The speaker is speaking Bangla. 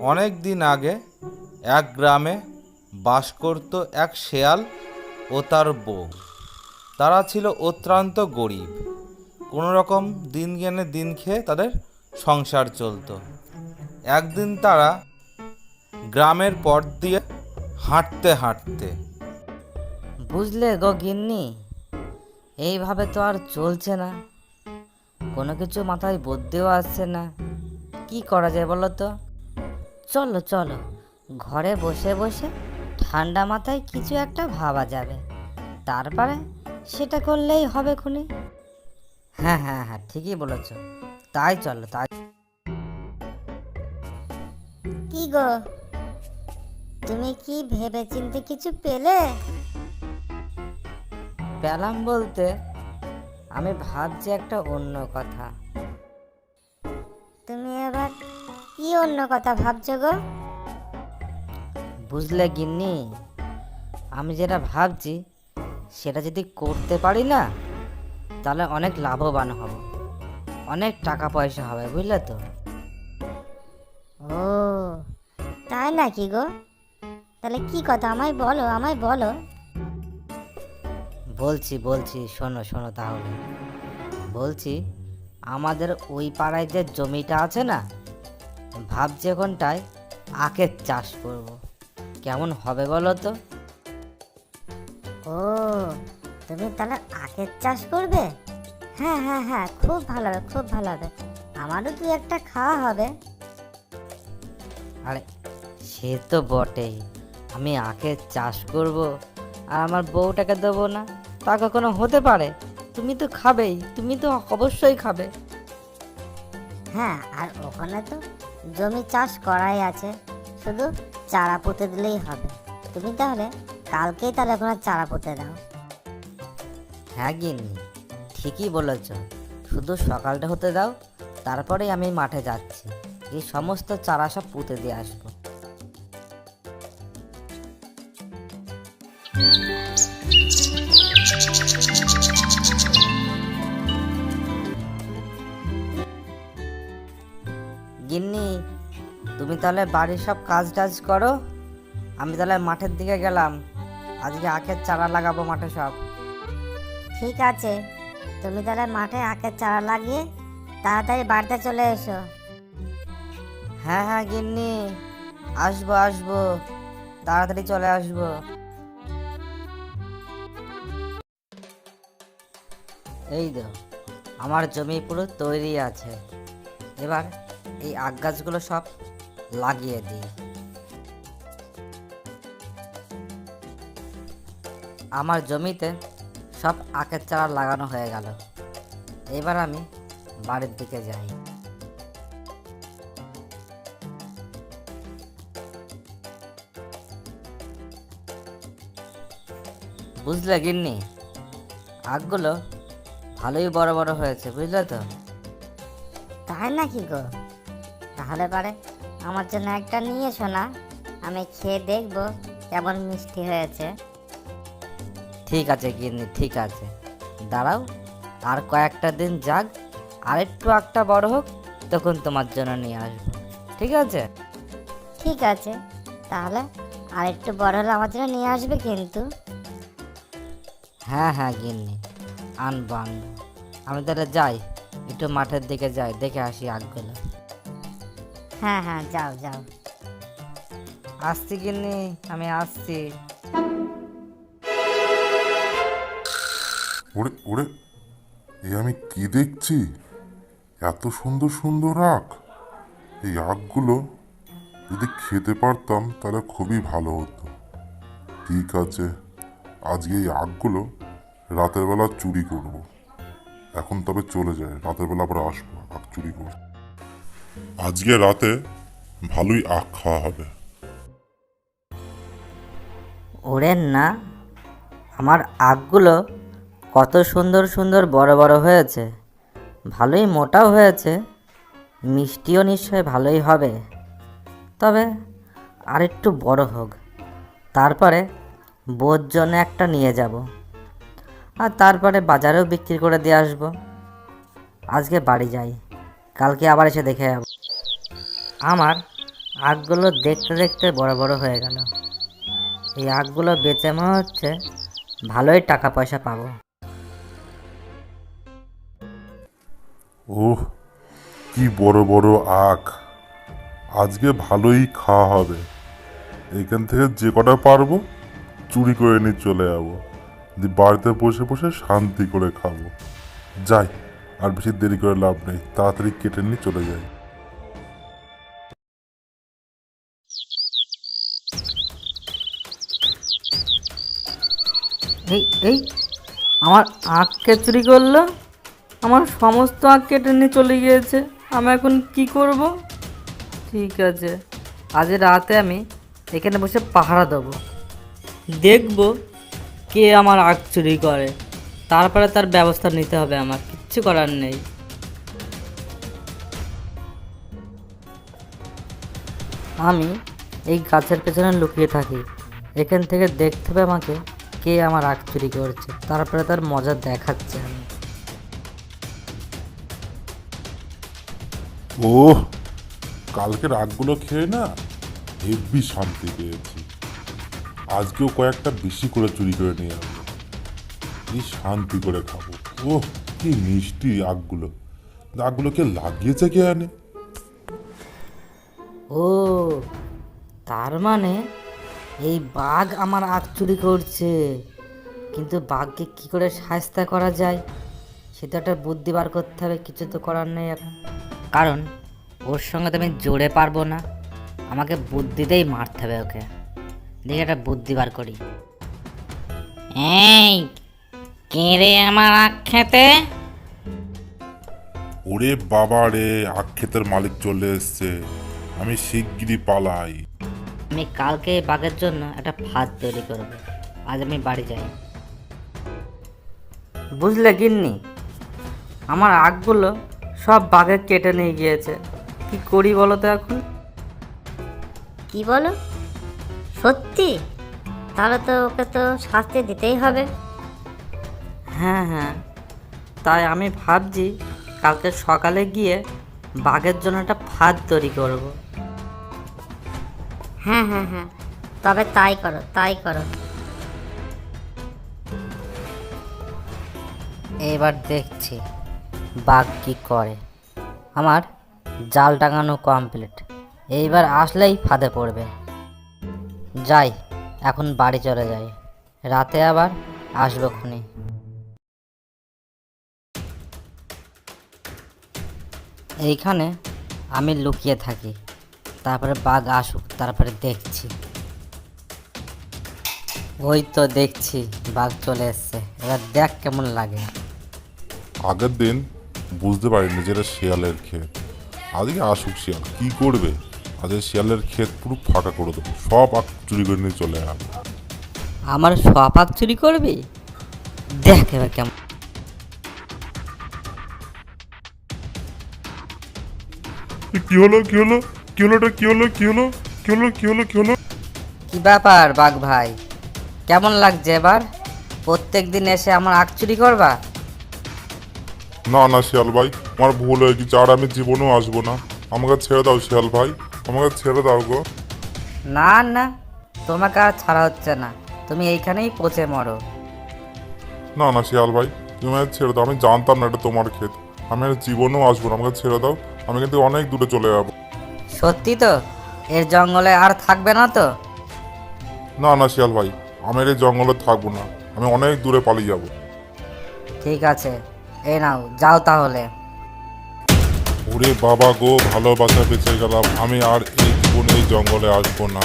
অনেক দিন আগে এক গ্রামে বাস করত এক শেয়াল ও তার বউ। তারা ছিল অত্যন্ত গরিব। কোনো রকম দিন গেনে দিন খেয়ে তাদের সংসার চলতো। একদিন তারা গ্রামের পথ দিয়ে হাঁটতে হাঁটতে বুঝলে গো গিন্নি, এইভাবে তো আর চলছে না। কোনো কিছু মাথায় বুদ্ধিও আসছে না। কি করা যায় বলো তো? চলো চলো। ঘরে বসে বসে ঠান্ডা মাথায় কিছু একটা ভাবা যাবে। তারপরে সেটা করলেই হবে খুনি। হ্যাঁ হ্যাঁ হ্যাঁ ঠিকই বলেছ। তাই চলো তাই। কি গো? তুমি কি ভেবে চিনতে কিছু পেলে? পেলাম বলতে আমি ভাবছি একটা অন্য কথা। তুমি এবার কি অন্য কথা ভাবছ গো? বুঝলে গিন্নি আমি যেটা ভাবছি সেটা যদি করতে পারি না তাহলে অনেক লাভবান হব। অনেক টাকা পয়সা হবে বুঝলে তো? ও তাই নাকি গো? তাহলে কি কথা আমায় বলো আমায় বলো। বলছি বলছি শোনো শোনো তাহলে। বলছি আমাদের ওই পাড়ায় যে জমিটা আছে না ভাবছি এখনটায় আখের চাষ করব। কেমন হবে বলো তো? ও তুমি তাহলে আখের চাষ করবে? হ্যাঁ হ্যাঁ হ্যাঁ খুব ভালো হবে খুব ভালো হবে। আমারও তুই একটা খাওয়া হবে। আরে সে তো বটেই। আমি আখের চাষ করব আর আমার বউটাকে দেবো না। তা কখনো হতে পারে? তুমি তো খাবেই তুমি তো অবশ্যই খাবে। হ্যাঁ আর ওখানে তো জমি চাষ করাই আছে, শুধু চারা পুঁতে দিলেই হবে। তুমি তাহলে কালকেই তাহলে ওখানে চারা পুঁতে দাও। হ্যাঁ গিন্নি, ঠিকই বলেছ। শুধু সকালটা হতে দাও, তারপরেই আমি মাঠে যাচ্ছি। এই সমস্ত চারা সব পুঁতে দিয়ে আসব। গিন্নি তুমি তাহলে বাড়ির সব কাজ টাজ করো? আমি তাহলে মাঠের দিকে গেলাম। আজকে আখের চারা লাগাবো মাঠে সব। ঠিক আছে। তুমি তাহলে মাঠে আখের চারা লাগিয়ে তাড়াতাড়ি বাড়িতে চলে এসো। হ্যাঁ হ্যাঁ গিন্নি। আসব আসব। তাড়াতাড়ি চলে আসব। এই তো আমার জমি পুরো তৈরি আছে। এবার এই আখ গাছগুলো সব লাগিয়ে দিই। আমার জমিতে সব আখের চারা লাগানো হয়ে গেল। এবার আমি বাড়ির দিকে যাই। বুঝলে গিন্নি? আখগুলো ভালোই বড় বড় হয়েছে, বুঝলে তো? তাই নাকি গো? তাহলে পারে আমার জন্য একটা নিয়ে এসো না। আমি খেয়ে দেখব কেমন মিষ্টি হয়েছে। ঠিক আছে গিন্নি ঠিক আছে। দাঁড়াও আর কয়েকটা দিন যাক আরেকটু একটা বড় হোক তখন তোমার জন্য নিয়ে আসব। ঠিক আছে? ঠিক আছে তাহলে আর একটু বড় হলে আমার জন্য নিয়ে আসবে কিন্তু। হ্যাঁ হ্যাঁ গিন্নি আনব আনব। আমি তাহলে যাই একটু মাঠের দিকে যাই দেখে আসি আখগুলো হ্যাঁ হ্যাঁ যাও যাও। আসছি গিন্নি আমি আসছি। ওরে ওরে এ আমি কি দেখছি? এত সুন্দর সুন্দর আখ। এই আখগুলো যদি খেতে পারতাম তাহলে খুবই ভালো হতো। ঠিক আছে আজকে এই আখগুলো রাতের বেলা চুরি করব। এখন তবে চলে যায় রাতের বেলা আবার আসব আখ চুরি করব আজকে রাতে ভালোই আখ খাওয়া হবে। ওরেন না, আমার আখগুলো কত সুন্দর সুন্দর বড় বড় হয়েছে। ভালোই মোটাও হয়েছে, মিষ্টিও নিশ্চয় ভালোই হবে। তবে আর একটু বড় হোক, তারপরে বোর জন্য একটা নিয়ে যাব। আর তারপরে বাজারেও বিক্রি করে দিয়ে আসব। আজকে বাড়ি যাই। কালকে আবার এসে দেখে যাব আমার আখগুলো দেখতে দেখতে বড় বড় হয়ে গেল। এই আখগুলো বেচে মনে হচ্ছে ভালোই টাকা পয়সা পাবো। ওহ কি বড় বড় আখ। আজকে ভালোই খাওয়া হবে। এখান থেকে যে কটা পারব, চুরি করে নিয়ে চলে যাব। বাড়িতে বসে বসে শান্তি করে খাব। যাই। আর বেশি দেরি করে লাভ নেই। তাড়াতাড়ি কেটে নিয়ে চলে যাই। এই এই, আমার আখ কে চুরি করল? আমার সমস্ত আখ কেটে নিয়ে চলে গিয়েছে। আমি এখন কি করব? ঠিক আছে, আজ রাতে আমি এখানে বসে পাহারা দেবো। দেখব কে আমার আখ চুরি করে। তারপরে তার ব্যবস্থা নিতে হবে আমার কিচ্ছু করার নেই। আমি এই গাছের পেছনে লুকিয়ে থাকি। এখান থেকে দেখতে হবে আমাকে কে আমার আখ চুরি করছে। তারপরে তার মজা দেখাচ্ছে আমি। ওহ কালকের রাগগুলো খেয়ে না হেব্বি শান্তি পেয়েছি। আজকেও কয়েকটা বেশি করে চুরি করে নিয়ে আসব। এই শান্তি করে খাব। ওহ। কি মিষ্টি আগগুলো আগগুলোকে লাগিয়েছে কে আনে ও, তার মানে এই বাঘ আমার আখ চুরি করছে। কিন্তু বাঘকে কি করে সাহায্য করা যায়? সেটা একটা বুদ্ধি বার করতে হবে, কিছু তো করার নেই। কারণ ওর সঙ্গে তো আমি জোরে পারব না। আমাকে বুদ্ধিতেই মারতে হবে ওকে। দেখে একটা বুদ্ধি বার করি। এই! কে রে আমার আখ খেতে? ওরে বাবা রে আখ ক্ষেতের মালিক চলে এসছে। আমি শিগগিরই পালাই। আমি কালকে এই বাঘের জন্য একটা ফাঁদ তৈরি করব। আজ আমি বাড়ি যাই। বুঝলে গিন্নি আমার আগগুলো সব বাঘে কেটে নিয়ে গিয়েছে। কি করি বলো তো এখন? কি বলো? সত্যি? তাহলে তো ওকে তো শাস্তি দিতেই হবে। হ্যাঁ হ্যাঁ। তাই আমি ভাবছি কালকে সকালে গিয়ে বাঘের জন্য একটা ফাঁদ তৈরি করব। হ্যাঁ হ্যাঁ হ্যাঁ। তবে তাই করো তাই করো। এবার দেখছি বাঘ কি করে। আমার জাল টাঙানো কমপ্লিট এইবার আসলেই ফাঁদে পড়বে। যাই এখন বাড়ি চলে যাই। রাতে আবার আসব খুনি। এইখানে আমি লুকিয়ে থাকি তারপরে বাঘ আসুক তারপরে দেখছি। ওই তো দেখছি বাঘ চলে এসছে। এবার দেখ কেমন লাগে। আগের দিন বুঝতে পারিনি যে এটা শিয়ালের ক্ষেত। আজকে আসুক শিয়াল কি করবে? আজকে শিয়ালের ক্ষেত পুরো ফাঁকা করে দেবো। সব আখ চুরি করে নিয়ে চলে আমার সপাক চুরি করবি? দেখ এবার কেমন কি হলো কি হলো? কি হলো এটা কি হলো? কি হলো? কি হলো? কি হলো? কি হলো? কি ব্যাপার বাঘ ভাই? কেমন লাগছে এবার? প্রত্যেক দিন এসে আমার আখ চুরি করবা? না না শিয়াল ভাই আমার ভুল হয়ে গেছে আর আমি জীবনেও আসব না। আমাকে ছেড়ে দাও শিয়াল ভাই। আমাকে ছেড়ে দাও গো। না না তোমাকে আর ছাড়া হচ্ছে না। তুমি এইখানেই পচে মরো। না না শিয়াল ভাই তুমি আমাকে ছেড়ে দাও। আমি জানতাম না এটা তোমার ক্ষেত। আমি আর জীবনেও আসব না। আমাকে ছেড়ে দাও। আমি কিন্তু অনেক দূরে চলে যাব। সত্যি তো? এর জঙ্গলে আর থাকবে না তো? না না শিয়াল ভাই আমি এই জঙ্গলে থাকব না। আমি অনেক দূরে পালিয়ে যাব। ঠিক আছে এ নাও যাও তাহলে। ওরে বাবা গো ভালোবাসা বেঁচে গেলাম। আমি আর এই জীবনে এই জঙ্গলে আসব না।